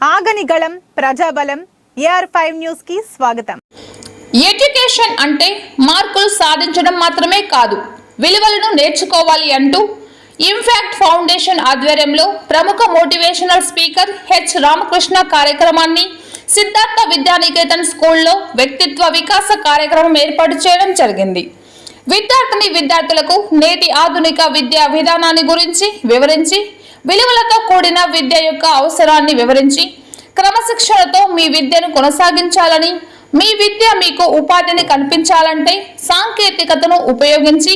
ఆగనిగళం ప్రజాబలం AR five న్యూస్కి స్వాగతం. Education అంటే మార్కులు సాధించడం మాత్రమే కాదు విలువలను నేర్చుకోవాలి అంటూ ఇంఫాక్ట్ ఫౌండేషన్ ఆధ్వర్యంలో ప్రముఖ మోటివేషనల్ స్పీకర్ హెచ్ రామకృష్ణ కార్యక్రమాన్ని సిద్ధార్థ విద్యానికేతన్ స్కూల్లో వ్యక్తిత్వ వికాస కార్యక్రమం ఏర్పాటు చేయడం జరిగింది. విద్యార్థిని విద్యార్థులకు నేటి ఆధునిక విద్యా విధానాన్ని గురించి వివరించి విలువలతో కూడిన విద్య యొక్క అవసరాన్ని వివరించి క్రమశిక్షణతో మీ విద్యను కొనసాగించాలని మీ విద్య మీకు ఉపాధిని కల్పించాలంటే సాంకేతికతను ఉపయోగించి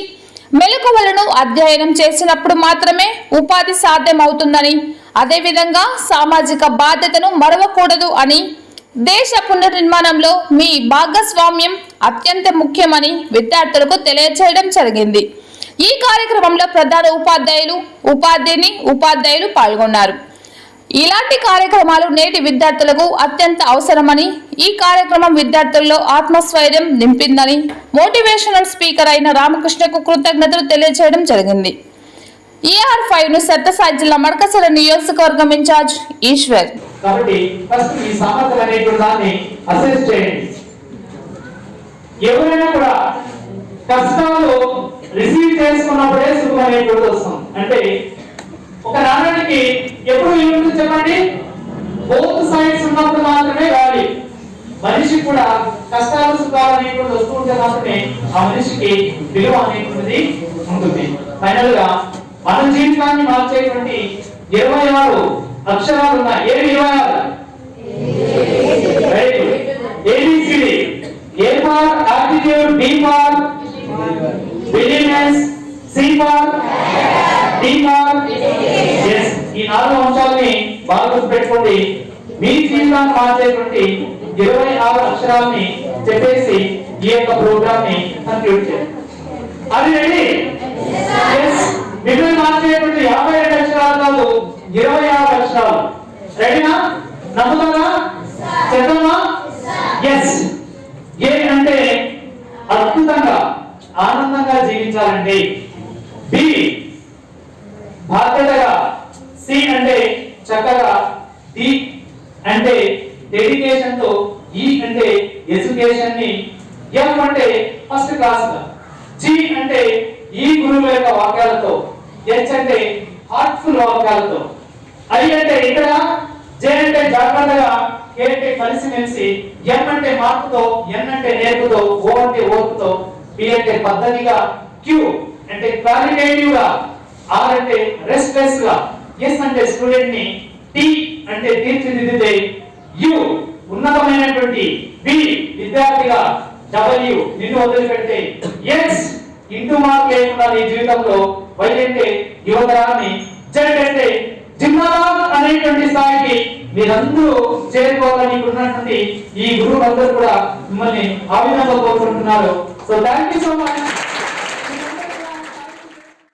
మెలకువలను అధ్యయనం చేసినప్పుడు మాత్రమే ఉపాధి సాధ్యమవుతుందని అదేవిధంగా సామాజిక బాధ్యతను మరవకూడదు అని దేశ పునర్నిర్మాణంలో మీ భాగస్వామ్యం అత్యంత ముఖ్యమని విద్యార్థులకు తెలియచేయడం జరిగింది. ఈ కార్యక్రమంలో ప్రధాన ఉపాధ్యాయులు ఉపాధ్యాయుని ఉపాధ్యాయులు పాల్గొన్నారు. ఇలాంటి కార్యక్రమాలు నేటి విద్యార్థులకు అత్యంత అవసరమని ఈ కార్యక్రమం విద్యార్థుల్లో ఆత్మస్థైర్యం నింపిందని మోటివేషనల్ స్పీకర్ అయిన రామకృష్ణకు కృతజ్ఞతలు తెలియజేయడం జరిగింది. ఈఆర్ ఫైవ్ను సత్యసాయి జిల్లా మడకసర నియోజకవర్గం ఇన్ఛార్జ్ ఈశ్వర్. కాబట్టి ఫస్ట్ ఈ సామర్థ్యం అనేటువంటి దాన్ని అసెస్ చేయండి. ఎవరైనా కూడా కష్టాలు అనేది కూడా అనేటువంటిది వస్తుంది. అంటే ఒక నాణ్యానికి ఎప్పుడు విలువ చెప్పండి? బోత్ సైడ్స్ ఉన్నప్పుడు మాత్రమే వాల్యూ మనిషి కూడా కష్టాలు సుఖాలు అనేటువంటి వస్తూ ఉంటే మాత్రమే ఆ మనిషికి విలువ అనేటువంటిది ఉంటుంది. ఫైనల్గా మన జీవితాన్ని మార్చేటువంటి ఇరవై ఆరు అక్షరాలు ఉన్నాయి. ఏమి ఇరవై ఆరు? A B C D A for attitude B for willingness C for S ఈ నాలుగు అంశాలని బాగా గుర్తుపెట్టుకోండి. మీ జీవితాన్ని మార్చేటువంటి ఇరవై ఆరు అక్షరాలని చెప్పేసి ఈ యొక్క ప్రోగ్రామ్ని కంక్లూడ్ చేయండి. అది రెడీ? ఎస్ మిమ్మల్ని మార్చేటువంటి యాభై రెండు అక్షరాలు కాదు ఇరవై ఆరు అక్షరాలు. రెడీనా నమ్ముతారా? చెప్తామా ఎస్ ఏ అంటే అద్భుతంగా ఆనందంగా జీవించాలండి బి బాధ్యతగా సి అంటే చక్కగా డి అంటే డెడికేషన్తో ఈ అంటే ఎడ్యుకేషన్ని ఎం అంటే ఫస్ట్ క్లాస్గా జి అంటే ఈ గురువుల యొక్క వాక్యాలతో హెచ్ అంటే హార్ట్ఫుల్ వాక్యాలతో ఐ అంటే ఇక్కడ జే అంటే జాగ్రత్తగా కే అంటే కలిసిమెలిసి ఎం అంటే మార్పుతో ఎన్ అంటే నేర్పుతో ఓ అంటే ఓర్పుతో పి అంటే పద్ధతిగా క్యూ అంటే క్వాలిటేటివ్గా ఆర్ అంటే రెస్ట్లెస్గా ఎస్ అంటే స్టూడెంట్ని టి అంటే తీర్చిదిద్దితే యు ఉన్నతమైనటువంటి బి విద్యార్థిగా డబ్ల్యూ నిన్ను వదిలిపెడితే ఎక్స్ ఇంటూ మార్క్ లేకుండా నీ జీవితంలో వై అంటే యువతరాన్ని జెడ్ అంటే జిందాబాద్ అనేటువంటి స్థాయికి మీరందరూ చేరుకోవాలని ఉన్నటువంటి ఈ గురువులందరూ కూడా మిమ్మల్ని ఆ విధంగా కోరుకుంటున్నారు. So thank you so much